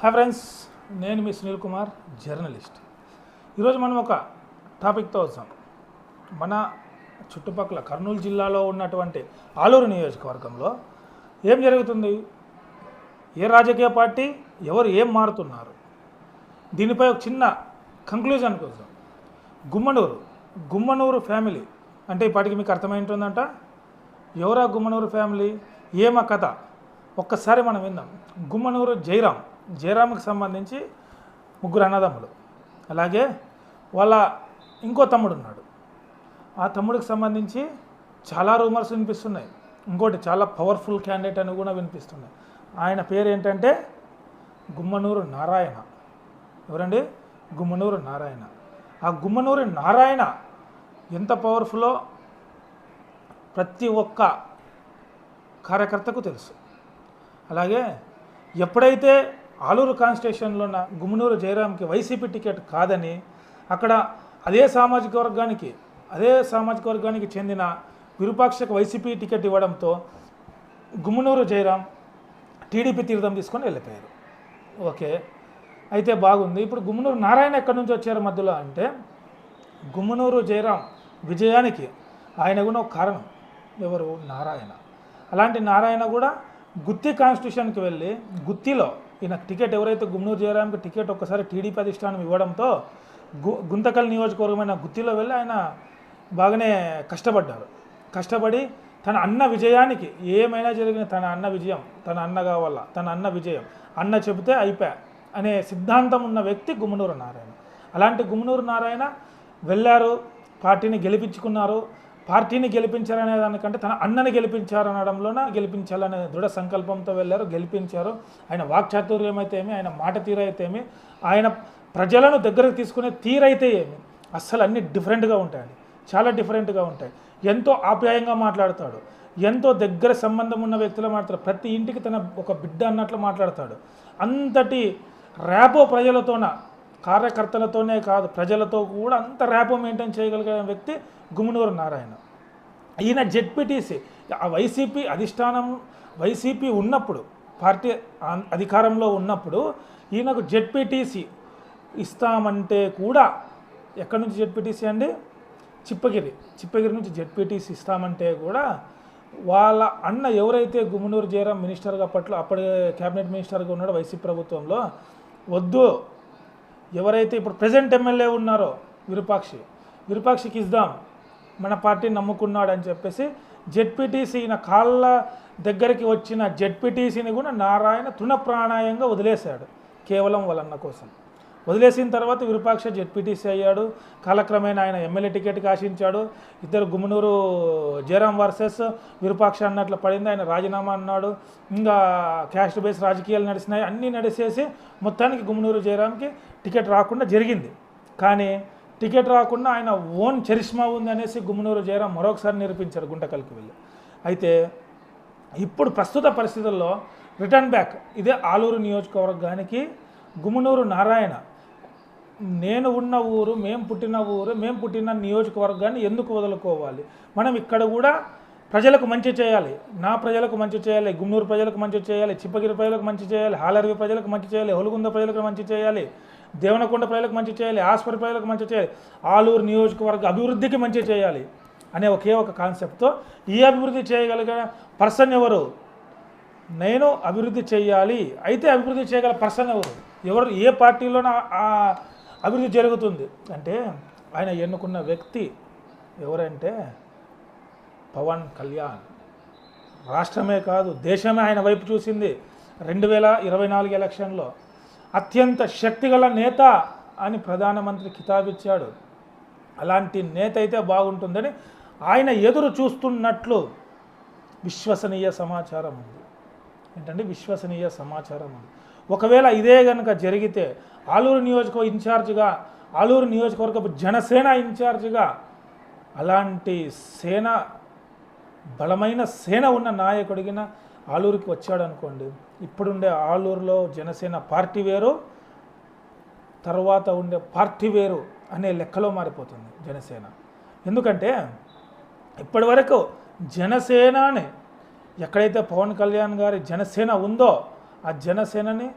Hi friends నేను మీ Sunil Kumar journalist. ఈరోజు మనం ఒక టాపిక్తో వచ్చాం మన చుట్టుపక్కల కర్నూలు జిల్లాలో ఉన్నటువంటి ఆలూరు నియోజకవర్గంలో ఏం జరుగుతుంది? ఏ రాజకీయ పార్టీ ఎవరు ఏం మారుతున్నారు? దీనిపై ఒక చిన్న కంక్లూజన్ కోసం గుమ్మనూరు గుమ్మనూరు ఫ్యామిలీ అంటే ఇప్పటికి మీకు అర్థమైంటుందంట? ఎవరా గుమ్మనూరు ఫ్యామిలీ ఏమ కథ? ఒక్కసారి మనం విందాం. గుమ్మనూరు జైరాం జయరామ్కి సంబంధించి ముగ్గురు అన్నదమ్ములు. అలాగే వాళ్ళ ఇంకో తమ్ముడు ఉన్నాడు. ఆ తమ్ముడికి సంబంధించి చాలా రూమర్స్ వినిపిస్తున్నాయి. ఇంకోటి చాలా పవర్ఫుల్ క్యాండిడేట్ అని కూడా వినిపిస్తున్నాయి. ఆయన పేరు ఏంటంటే గుమ్మనూరు నారాయణ. ఎవరండి? గుమ్మనూరు నారాయణ. ఆ గుమ్మనూరు నారాయణ ఎంత పవర్ఫుల్లో ప్రతి ఒక్క కార్యకర్తకు తెలుసు. అలాగే ఎప్పుడైతే ఆలూరు కాన్స్టిట్యూషన్లో ఉన్న గుమ్మనూరు జయరామ్కి వైసీపీ టికెట్ కాదని అక్కడ అదే సామాజిక వర్గానికి అదే సామాజిక వర్గానికి చెందిన విరూపాక్షకు వైసీపీ టికెట్ ఇవ్వడంతో గుమ్మనూరు జయరాం టీడీపీ తీర్థం తీసుకొని వెళ్ళిపోయారు. ఓకే. అయితే బాగుంది. ఇప్పుడు గుమ్మనూరు నారాయణ ఎక్కడి నుంచి వచ్చారు మధ్యలో అంటే గుమ్మనూరు జయరాం విజయానికి ఆయన కూడా ఒక కారణం. ఎవరు? నారాయణ. అలాంటి నారాయణ కూడా గుత్తి కాన్స్టిట్యూషన్కి వెళ్ళి గుత్తిలో ఈయన టికెట్ ఎవరైతే గుమ్నూరు జయరాంకి టికెట్ ఒక్కసారి టీడీపీ అధిష్టానం ఇవ్వడంతో గు గుంతకల్ నియోజకవర్గమైన గుత్తిలో వెళ్ళి ఆయన బాగానే కష్టపడ్డారు. కష్టపడి తన అన్న విజయానికి ఏమైనా జరిగిన తన అన్న విజయం తన అన్న కావాల తన అన్న విజయం అన్న చెబితే అయిపోయా అనే సిద్ధాంతం ఉన్న వ్యక్తి గుమ్మనూరు నారాయణ. అలాంటి గుమ్మనూరు నారాయణ వెళ్ళారు పార్టీని గెలిపించుకున్నారు పార్టీని గెలిపించారనే దానికంటే తన అన్నని గెలిపించారనడంలోన గెలిపించాలనే దృఢ సంకల్పంతో వెళ్ళారు గెలిపించారు. ఆయన వాక్చాతుర్యం అయితే ఏమి ఆయన మాట తీరైతేమి ఆయన ప్రజలను దగ్గరకు తీసుకునే తీరైతే ఏమి అస్సలు అన్ని డిఫరెంట్గా ఉంటాయండి. చాలా డిఫరెంట్గా ఉంటాయి. ఎంతో ఆప్యాయంగా మాట్లాడతాడు. ఎంతో దగ్గర సంబంధం ఉన్న వ్యక్తులు మాట్లాడతాడు ప్రతి ఇంటికి తన ఒక బిడ్డ అన్నట్లు మాట్లాడతాడు. అంతటి ర్యాపో ప్రజలతోన కార్యకర్తలతోనే కాదు ప్రజలతో కూడా అంత ర్యాపో మెయింటైన్ చేయగలిగిన వ్యక్తి గుమ్మనూరు నారాయణ. ఈయన జెడ్పీటీసీ ఆ వైసీపీ అధిష్టానం వైసీపీ ఉన్నప్పుడు పార్టీ అధికారంలో ఉన్నప్పుడు ఈయనకు జెడ్పీటీసీ ఇస్తామంటే కూడా ఎక్కడి నుంచి జెడ్పీటీసీ అండి? చిప్పగిరి చిప్పగిరి నుంచి జెడ్పీటీసీ ఇస్తామంటే కూడా వాళ్ళ అన్న ఎవరైతే గుమ్మనూరు జయరాం మినిస్టర్గా అప్పట్లో అప్పటి క్యాబినెట్ మినిస్టర్గా ఉన్నాడో వైసీపీ ప్రభుత్వంలో వద్దు ఎవరైతే ఇప్పుడు ప్రజెంట్ ఎమ్మెల్యే ఉన్నారో విరూపాక్షి విరూపాక్షికి ఇద్దాం మన పార్టీని నమ్ముకున్నాడు అని చెప్పేసి జెడ్పీటీసీ కాళ్ళ దగ్గరికి వచ్చిన జెడ్పీటీసీని కూడా నారాయణ తృణప్రాణాయంగా వదిలేశాడు కేవలం వాళ్ళ కోసం. వదిలేసిన తర్వాత విరూపాక్ష జెడ్పీటీసీ అయ్యాడు. కాలక్రమేణా ఆయన ఎమ్మెల్యే టికెట్కి ఆశించాడు ఇద్దరు గుమ్మనూరు జయరాం వర్సెస్ విరూపాక్ష అన్నట్లు పడింది. ఆయన రాజీనామా అన్నాడు. ఇంకా క్యాస్ట్ బేస్ రాజకీయాలు నడిచినాయి. అన్నీ నడిచేసి మొత్తానికి గుమ్మనూరు జయరాంకి టికెట్ రాకుండా జరిగింది. కానీ టికెట్ రాకుండా ఆయన ఓన్ చరిష్మా ఉంది అనేసి గుమ్మనూరు జయరాం మరొకసారి నిరూపించారు గుంటకల్కి వెళ్ళి. అయితే ఇప్పుడు ప్రస్తుత పరిస్థితుల్లో రిటర్న్ బ్యాక్ ఇదే ఆలూరు నియోజకవర్గానికి గుమ్మనూరు నారాయణ నేను ఉన్న ఊరు మేము పుట్టిన ఊరు మేము పుట్టిన నియోజకవర్గాన్ని ఎందుకు వదులుకోవాలి? మనం ఇక్కడ కూడా ప్రజలకు మంచి చేయాలి. నా ప్రజలకు మంచి చేయాలి గుమ్నూరు ప్రజలకు మంచి చేయాలి చిప్పగిరి ప్రజలకు మంచి చేయాలి హాలర్వి ప్రజలకు మంచి చేయాలి హొలుగుంద ప్రజలకు మంచి చేయాలి దేవనకొండ ప్రజలకు మంచి చేయాలి ఆస్పరి ప్రజలకు మంచి చేయాలి ఆలూరు నియోజకవర్గ అభివృద్ధికి మంచి చేయాలి అనే ఒకే ఒక కాన్సెప్ట్తో ఈ అభివృద్ధి చేయగలిగిన పర్సన్ ఎవరు? నేను అభివృద్ధి చేయాలి. అయితే అభివృద్ధి చేయగల పర్సన్ ఎవరు? ఎవరు? ఏ పార్టీలోనూ అభివృద్ధి జరుగుతుంది. అంటే ఆయన ఎన్నుకున్న వ్యక్తి ఎవరంటే పవన్ కళ్యాణ్. రాష్ట్రమే కాదు దేశమే ఆయన వైపు చూసింది రెండు వేల ఇరవై నాలుగు ఎలక్షన్లో. అత్యంత శక్తిగల నేత అని ప్రధానమంత్రి కితాబిచ్చాడు అలాంటి నేత అయితే బాగుంటుందని ఆయన ఎదురు చూస్తున్నట్లు విశ్వసనీయ సమాచారం ఉంది. ఏంటంటే విశ్వసనీయ సమాచారం ఒకవేళ ఇదే కనుక జరిగితే ఆలూరు నియోజకవర్గ ఇన్ఛార్జిగా ఆలూరు నియోజకవర్గపు జనసేన ఇన్ఛార్జిగా అలాంటి సేన బలమైన సేన ఉన్న నాయకుడిగిన ఆలూరుకి వచ్చాడు అనుకోండి ఇప్పుడుండే ఆలూరులో జనసేన పార్టీ వేరు తర్వాత ఉండే పార్టీ వేరు అనే లెక్కలో మారిపోతుంది జనసేన. ఎందుకంటే ఇప్పటివరకు జనసేనని ఎక్కడైతే పవన్ కళ్యాణ్ గారి జనసేన ఉందో ఆ జనసేనని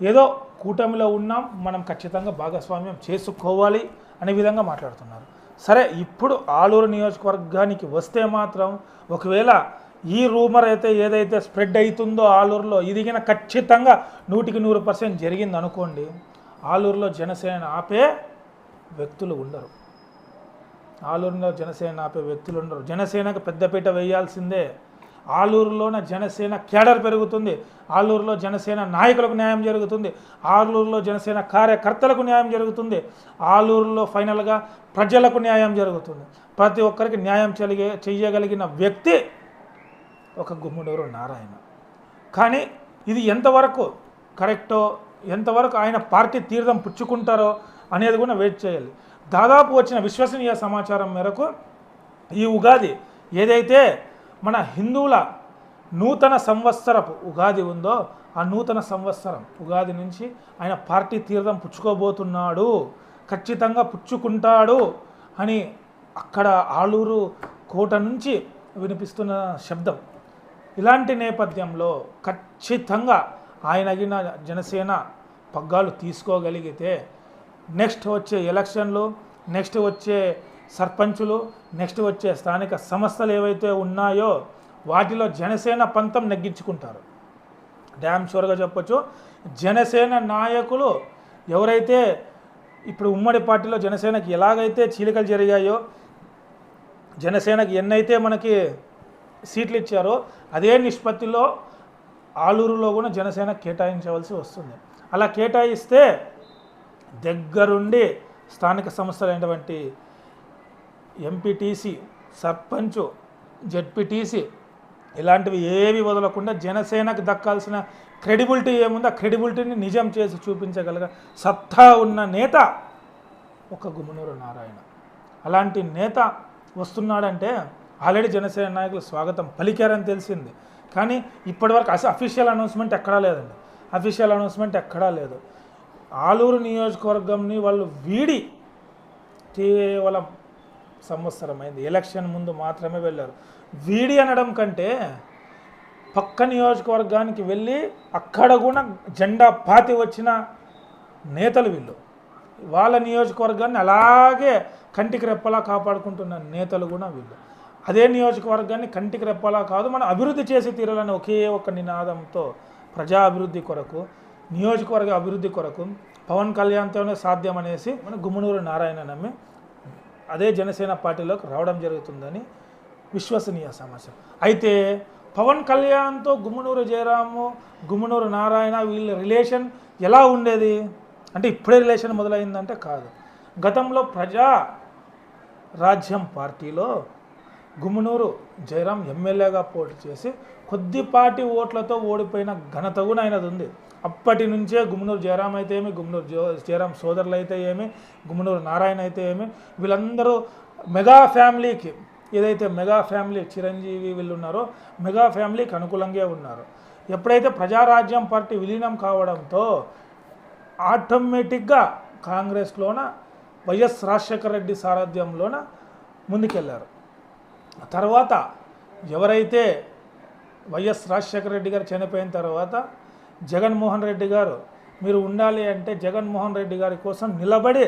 ఏదో కూటమిలో ఉన్నాం మనం ఖచ్చితంగా భాగస్వామ్యం చేసుకోవాలి అనే విధంగా మాట్లాడుతున్నారు. సరే ఇప్పుడు ఆలూరు నియోజకవర్గానికి వస్తే మాత్రం ఒకవేళ ఈ రూమర్ అయితే ఏదైతే స్ప్రెడ్ అవుతుందో ఆలూరులో ఇదిగిన ఖచ్చితంగా నూటికి నూరు పర్సెంట్ జరిగింది అనుకోండి ఆలూరులో జనసేన ఆపే వ్యక్తులు ఉండరు. ఆలూరులో జనసేన ఆపే వ్యక్తులు ఉండరు. జనసేనకు పెద్దపీట వేయాల్సిందే. ఆలూరులోన జనసేన కేడర్ పెరుగుతుంది. ఆలూరులో జనసేన నాయకులకు న్యాయం జరుగుతుంది. ఆలూరులో జనసేన కార్యకర్తలకు న్యాయం జరుగుతుంది. ఆలూరులో ఫైనల్గా ప్రజలకు న్యాయం జరుగుతుంది. ప్రతి ఒక్కరికి న్యాయం చెలిగే చెయ్యగలిగిన వ్యక్తి ఒక గుమ్మడూరు నారాయణ. కానీ ఇది ఎంతవరకు కరెక్టో ఎంతవరకు ఆయన పార్టీ తీర్థం పుచ్చుకుంటారో అనేది కూడా వెయిట్ చేయాలి. దాదాపు వచ్చిన విశ్వసనీయ సమాచారం మేరకు ఈ ఉగాది ఏదైతే మన హిందువుల నూతన సంవత్సరపు ఉగాది ఉందో ఆ నూతన సంవత్సరం ఉగాది నుంచి ఆయన పార్టీ తీర్థం పుచ్చుకోబోతున్నాడు ఖచ్చితంగా పుచ్చుకుంటాడు అని అక్కడ ఆలూరు కోట నుంచి వినిపిస్తున్న శబ్దం. ఇలాంటి నేపథ్యంలో ఖచ్చితంగా ఆయనగిన జనసేన పగ్గాలు తీసుకోగలిగితే నెక్స్ట్ వచ్చే ఎలక్షన్లు నెక్స్ట్ వచ్చే సర్పంచులు నెక్స్ట్ వచ్చే స్థానిక సంస్థలు ఏవైతే ఉన్నాయో వాటిలో జనసేన పంతం నెగ్గించుకుంటారు. డ్యామ్ షూర్గా చెప్పొచ్చు. జనసేన నాయకులు ఎవరైతే ఇప్పుడు ఉమ్మడి పార్టీలో జనసేనకి ఎలాగైతే చీలికలు జరిగాయో జనసేనకి ఎన్నైతే మనకి సీట్లు ఇచ్చారో అదే నిష్పత్తిలో ఆలూరులో కూడా జనసేన కేటాయించవలసి వస్తుంది. అలా కేటాయిస్తే దగ్గరుండి స్థానిక సంస్థలైనటువంటి ఎంపీటీసీ సర్పంచ్ జెడ్పీటీసీ ఇలాంటివి ఏవి వదలకుండా జనసేనకు దక్కాల్సిన క్రెడిబిలిటీ ఏముందో? ఆ క్రెడిబిలిటీని నిజం చేసి చూపించగలగ. సత్తా ఉన్న నేత ఒక గుమ్మనూరు నారాయణ. అలాంటి నేత వస్తున్నాడంటే ఆల్రెడీ జనసేన నాయకులు స్వాగతం పలికారని తెలిసింది. కానీ ఇప్పటివరకు అసలు అఫీషియల్ అనౌన్స్మెంట్ ఎక్కడా లేదండి. అఫీషియల్ అనౌన్స్మెంట్ ఎక్కడా లేదు. ఆలూరు నియోజకవర్గంని వాళ్ళు వీడి కేవలం సంవత్సరం అయింది ఎలక్షన్ ముందు మాత్రమే వెళ్ళారు. వీడి అనడం కంటే పక్క నియోజకవర్గానికి వెళ్ళి అక్కడ కూడా జెండా పాతి వచ్చిన నేతలు వీళ్ళు. వాళ్ళ నియోజకవర్గాన్ని అలాగే కంటికి రెప్పలా కాపాడుకుంటున్న నేతలు కూడా వీళ్ళు. అదే నియోజకవర్గాన్ని కంటికి రెప్పలా కాదు మనం అభివృద్ధి చేసి తీరాలని ఒకే ఒక నినాదంతో ప్రజా అభివృద్ధి కొరకు నియోజకవర్గ అభివృద్ధి కొరకు పవన్ కళ్యాణ్తోనే సాధ్యం అనేసి మన గుమ్మనూరు నారాయణ నమ్మి అదే జనసేన పార్టీలోకి రావడం జరుగుతుందని విశ్వసనీయ సమాచారం. అయితే పవన్ కళ్యాణ్తో గుమ్మనూరు జయరాము గుమ్మనూరు నారాయణ వీళ్ళ రిలేషన్ ఎలా ఉండేది? అంటే ఇప్పుడే రిలేషన్ మొదలైందంటే కాదు. గతంలో ప్రజా రాజ్యం పార్టీలో గుమ్మనూరు జయరాం ఎమ్మెల్యేగా పోటీ చేసి కొద్దిపాటి ఓట్లతో ఓడిపోయిన ఘనత కూడా ఆయనది ఉంది. అప్పటి నుంచే గుమ్మనూరు జయరాం అయితే ఏమి గుమ్మనూరు జో జయరాం సోదరులు అయితే ఏమి గుమ్మనూరు నారాయణ అయితే ఏమి వీళ్ళందరూ మెగా ఫ్యామిలీకి ఏదైతే మెగా ఫ్యామిలీ చిరంజీవి వీళ్ళు ఉన్నారో మెగా ఫ్యామిలీకి అనుకూలంగా ఉన్నారు. ఎప్పుడైతే ప్రజారాజ్యం పార్టీ విలీనం కావడంతో ఆటోమేటిక్గా కాంగ్రెస్లోన వైఎస్ రాజశేఖర రెడ్డి సారథ్యంలోన ముందుకెళ్ళారు తర్వాత ఎవరైతే వైఎస్ రాజశేఖర రెడ్డి గారు చనిపోయిన తర్వాత జగన్మోహన్ రెడ్డి గారు మీరు ఉండాలి అంటే జగన్మోహన్ రెడ్డి గారి కోసం నిలబడి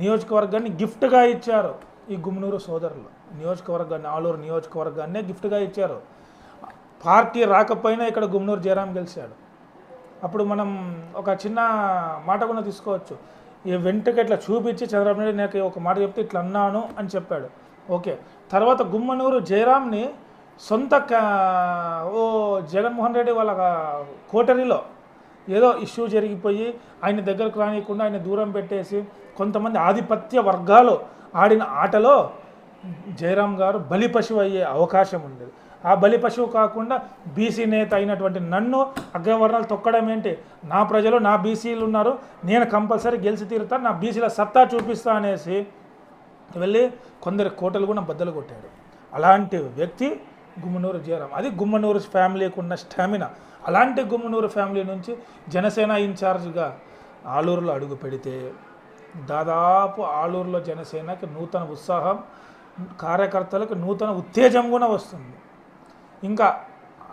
నియోజకవర్గాన్ని గిఫ్ట్గా ఇచ్చారు ఈ గుమ్నూరు సోదరులు. నియోజకవర్గాన్ని ఆలూరు నియోజకవర్గాన్నే గిఫ్ట్గా ఇచ్చారు. పార్టీ రాకపోయినా ఇక్కడ గుమ్నూరు జయరాం గెలిచాడు. అప్పుడు మనం ఒక చిన్న మాట కూడా తీసుకోవచ్చు. ఈ వెంటకి ఇట్లా చూపించి చంద్రబాబు నాయుడు నాకు ఒక మాట చెప్తే ఇట్లా అన్నాను అని చెప్పాడు. ఓకే. తర్వాత గుమ్మనూరు జయరామ్ని సొంత ఓ జగన్మోహన్ రెడ్డి వాళ్ళ కోటరీలో ఏదో ఇష్యూ జరిగిపోయి ఆయన దగ్గరకు రానియకుండా ఆయన దూరం పెట్టేసి కొంతమంది ఆధిపత్య వర్గాలు ఆడిన ఆటలో జయరాం గారు బలి పశువు అయ్యే అవకాశం ఉండేది. ఆ బలి పశువు కాకుండా బీసీ నేత అయినటువంటి నన్ను అగ్రవర్ణాలు తొక్కడం ఏంటి? నా ప్రజలు నా బీసీలు ఉన్నారు నేను కంపల్సరీ గెలిచి తీరుతాను నా బీసీల సత్తా చూపిస్తా అనేసి వెళ్ళి కొందరు కోటలు కూడా బద్దలు కొట్టాడు. అలాంటి వ్యక్తి గుమ్మనూరు జయరాం అది గుమ్మనూరు ఫ్యామిలీకి ఉన్న స్టామినా. అలాంటి గుమ్మనూరు ఫ్యామిలీ నుంచి జనసేన ఇన్ఛార్జ్గా ఆలూరులో అడుగు పెడితే దాదాపు ఆలూరులో జనసేనకి నూతన ఉత్సాహం కార్యకర్తలకు నూతన ఉత్తేజం కూడా వస్తుంది. ఇంకా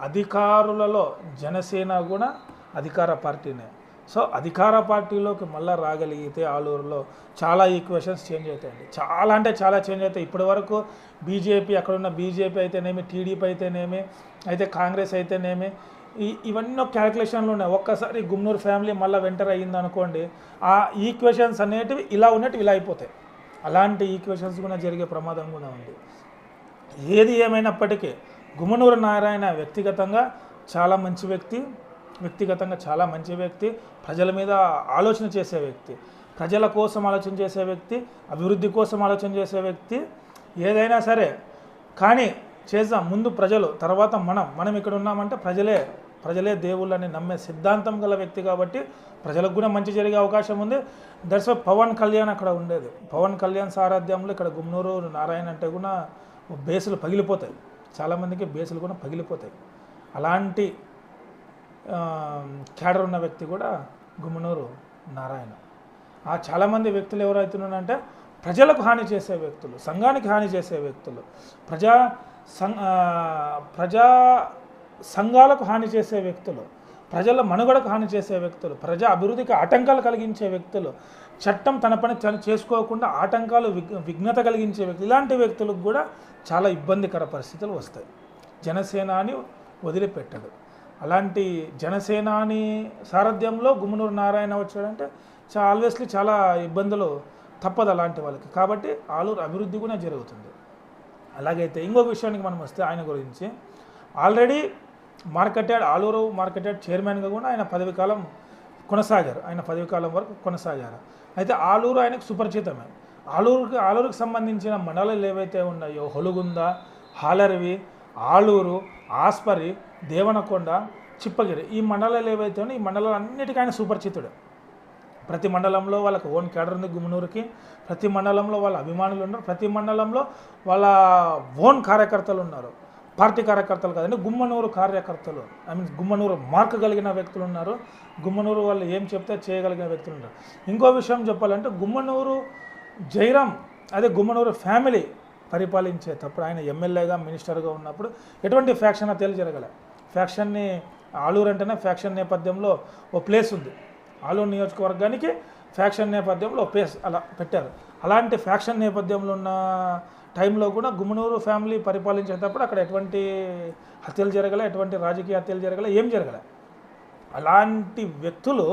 అధికారులలో జనసేన కూడా అధికార పార్టీనే. సో అధికార పార్టీలోకి మళ్ళీ రాగలిగితే ఆలూరులో చాలా ఈక్వేషన్స్ చేంజ్ అవుతాయండి. చాలా అంటే చాలా చేంజ్ అవుతాయి. ఇప్పటి వరకు బీజేపీ అక్కడున్న బీజేపీ అయితేనేమి టీడీపీ అయితేనేమి అయితే కాంగ్రెస్ అయితేనేమి ఈ ఇవన్నీ క్యాలిక్యులేషన్లు ఉన్నాయి. ఒక్కసారి గుమ్నూరు ఫ్యామిలీ మళ్ళీ వెంటర్ అయ్యింది అనుకోండి ఆ ఈక్వేషన్స్ అనేటివి ఇలా ఉన్నట్టు ఇలా అయిపోతాయి. అలాంటి ఈక్వేషన్స్ కూడా జరిగే ప్రమాదం కూడా ఉంది. ఏది ఏమైనప్పటికీ గుమ్మనూరు నారాయణ వ్యక్తిగతంగా చాలా మంచి వ్యక్తి. వ్యక్తిగతంగా చాలా మంచి వ్యక్తి ప్రజల మీద ఆలోచన చేసే వ్యక్తి ప్రజల కోసం ఆలోచన చేసే వ్యక్తి అభివృద్ధి కోసం ఆలోచన చేసే వ్యక్తి ఏదైనా సరే. కానీ చేద్దాం ముందు ప్రజలు తర్వాత మనం. మనం ఇక్కడ ఉన్నామంటే ప్రజలే ప్రజలే దేవుళ్ళని నమ్మే సిద్ధాంతం గల వ్యక్తి కాబట్టి ప్రజలకు కూడా మంచి జరిగే అవకాశం ఉంది. దట్స్ పవన్ కళ్యాణ్ అక్కడ ఉండేది. పవన్ కళ్యాణ్ సారథ్యంలో ఇక్కడ గుమ్నూరు నారాయణ అంటే కూడా బేసులు పగిలిపోతాయి. చాలామందికి బేసులు కూడా పగిలిపోతాయి. అలాంటి క్యాడర్ ఉన్న వ్యక్తి కూడా గుమ్మనూరు నారాయణ. ఆ చాలామంది వ్యక్తులు ఎవరైతున్నారంటే ప్రజలకు హాని చేసే వ్యక్తులు సంఘానికి హాని చేసే వ్యక్తులు ప్రజా సంఘ ప్రజా సంఘాలకు హాని చేసే వ్యక్తులు ప్రజల మనుగడకు హాని చేసే వ్యక్తులు ప్రజా అభివృద్ధికి ఆటంకాలు కలిగించే వ్యక్తులు చట్టం తన పని తను చేసుకోకుండా ఆటంకాలు విఘ్ విఘ్నత కలిగించే వ్యక్తులు ఇలాంటి వ్యక్తులకు కూడా చాలా ఇబ్బందికర పరిస్థితులు వస్తాయి. జనసేనాని వదిలిపెట్టడు. అలాంటి జనసేనాని సారథ్యంలో గుమ్మనూరు నారాయణ వచ్చాడంటే చా ఆల్వేస్లీ చాలా ఇబ్బందులు తప్పదు అలాంటి వాళ్ళకి. కాబట్టి ఆలూరు అభివృద్ధి కూడా జరుగుతుంది. అలాగైతే ఇంకొక విషయానికి మనం వస్తే ఆయన గురించి. ఆల్రెడీ మార్కెటెడ్ ఆలూరు మార్కెటెడ్ చైర్మన్గా కూడా ఆయన పదవి కాలం కొనసాగారు. ఆయన పదవి కాలం వరకు కొనసాగారు. అయితే ఆలూరు ఆయనకు సుపరిచితమే. ఆలూరుకి ఆలూరుకు సంబంధించిన మండలాలు ఏవైతే ఉన్నాయో హొలుగుంద హాలర్వి ఆలూరు ఆస్పరి దేవనకొండ చిప్పగిరి ఈ మండలాలు ఏవైతే ఉన్నాయో ఈ మండలాలు అన్నిటికైనా ఆయన సుపరిచితుడు. ప్రతి మండలంలో వాళ్ళకి ఓన్ కేడర్ ఉంది గుమ్మనూరుకి ప్రతి మండలంలో వాళ్ళ అభిమానులు ఉన్నారు ప్రతి మండలంలో వాళ్ళ ఓన్ కార్యకర్తలు ఉన్నారు. పార్టీ కార్యకర్తలు కాదండి గుమ్మనూరు కార్యకర్తలు. ఐ మీన్ గుమ్మనూరు మార్క్ కలిగిన వ్యక్తులు ఉన్నారు. గుమ్మనూరు వాళ్ళు ఏం చెప్తే చేయగలిగిన వ్యక్తులు ఉన్నారు. ఇంకో విషయం చెప్పాలంటే గుమ్మనూరు జైరామ్ అదే గుమ్మనూరు ఫ్యామిలీ పరిపాలించేటప్పుడు ఆయన ఎమ్మెల్యేగా మినిస్టర్గా ఉన్నప్పుడు ఎటువంటి ఫ్యాక్షన్ హత్యలు జరగలేదు ఫ్యాక్షన్ని ఆలూరు అంటేనే ఫ్యాక్షన్ నేపథ్యంలో ఓ ప్లేస్ ఉంది. ఆలూరు నియోజకవర్గానికి ఫ్యాక్షన్ నేపథ్యంలో ఓ ప్లేస్ అలా పెట్టారు. అలాంటి ఫ్యాక్షన్ నేపథ్యంలో ఉన్న టైంలో కూడా గుమ్మనూరు ఫ్యామిలీ పరిపాలించేటప్పుడు అక్కడ ఎటువంటి హత్యలు జరగలే ఎటువంటి రాజకీయ హత్యలు జరగలే ఏం జరగలే. అలాంటి వ్యక్తులు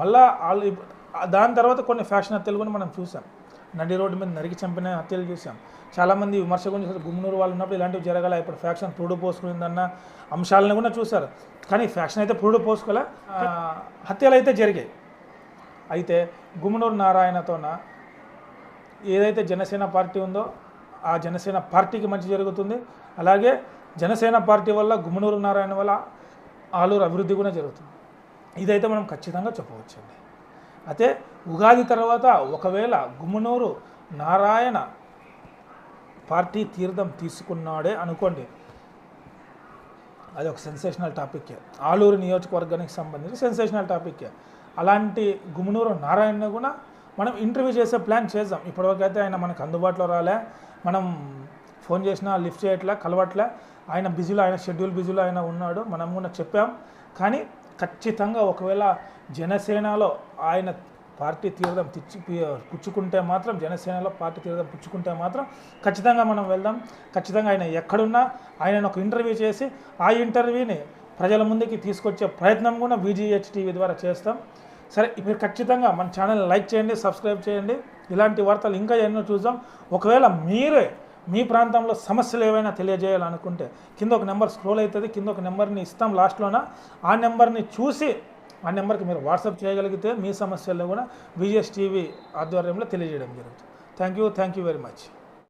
మళ్ళా వాళ్ళు దాని తర్వాత కొన్ని ఫ్యాక్షన్ హత్యలు కూడా మనం చూసాం. నడి రోడ్డు మీద నరికి చంపిన హత్యలు చూసాం చాలామంది విమర్శ గురించి చూసారు. గుమ్మనూరు వాళ్ళు ఉన్నప్పుడు ఇలాంటివి జరగలే ఇప్పుడు ఫ్యాక్షన్ పురుడు పోసుకుందన్న అంశాలను కూడా చూశారు. కానీ ఫ్యాక్షన్ అయితే పురుడు పోసుకోలే హత్యలు అయితే జరిగాయి. అయితే గుమ్నూరు నారాయణతోన ఏదైతే జనసేన పార్టీ ఉందో ఆ జనసేన పార్టీకి మంచి జరుగుతుంది. అలాగే జనసేన పార్టీ వల్ల గుమ్మనూరు నారాయణ వల్ల ఆలూరు అభివృద్ధి కూడా జరుగుతుంది. ఇదైతే మనం ఖచ్చితంగా చెప్పవచ్చండి. అయితే ఉగాది తర్వాత ఒకవేళ గుమ్మనూరు నారాయణ పార్టీ తీర్థం తీసుకున్నాడే అనుకోండి అది ఒక సెన్సేషనల్ టాపిక్కే ఆలూరు నియోజకవర్గానికి సంబంధించి సెన్సేషనల్ టాపిక్కే అలాంటి గుమ్మనూరు నారాయణ కూడా మనం ఇంటర్వ్యూ చేసే ప్లాన్ చేద్దాం. ఇప్పటివరకైతే ఆయన మనకు అందుబాటులో రాలే మనం ఫోన్ చేసినా లిఫ్ట్ చేయట్లే కలవట్లే. ఆయన బిజీలో ఆయన షెడ్యూల్ బిజీలో ఆయన ఉన్నాడు మనం కూడా చెప్పాం. కానీ ఖచ్చితంగా ఒకవేళ జనసేనలో ఆయన పార్టీ తీర్థం తెచ్చి పుచ్చుకుంటే మాత్రం జనసేనలో పార్టీ తీర్థం పుచ్చుకుంటే మాత్రం ఖచ్చితంగా మనం వెళ్దాం. ఖచ్చితంగా ఆయన ఎక్కడున్నా ఆయనను ఒక ఇంటర్వ్యూ చేసి ఆ ఇంటర్వ్యూని ప్రజల ముందుకి తీసుకొచ్చే ప్రయత్నం కూడా బీజీహెచ్ టీవీ ద్వారా చేస్తాం. సరే మీరు ఖచ్చితంగా మన ఛానల్ లైక్ చేయండి సబ్స్క్రైబ్ చేయండి. ఇలాంటి వార్తలు ఇంకా ఎన్నో చూద్దాం. ఒకవేళ మీరే మీ ప్రాంతంలో సమస్యలు ఏవైనా తెలియజేయాలనుకుంటే కింద ఒక నెంబర్ స్క్రోల్ అవుతుంది కింద ఒక నెంబర్ని ఇస్తాం లాస్ట్లోన. ఆ నెంబర్ని చూసి ఆ నెంబర్కి మీరు వాట్సాప్ చేయగలిగితే మీ సమస్యల్లో కూడా విజిఎస్ టీవీ ఆధ్వర్యంలో తెలియజేయడం జరుగుతుంది. Thank you thank you very much.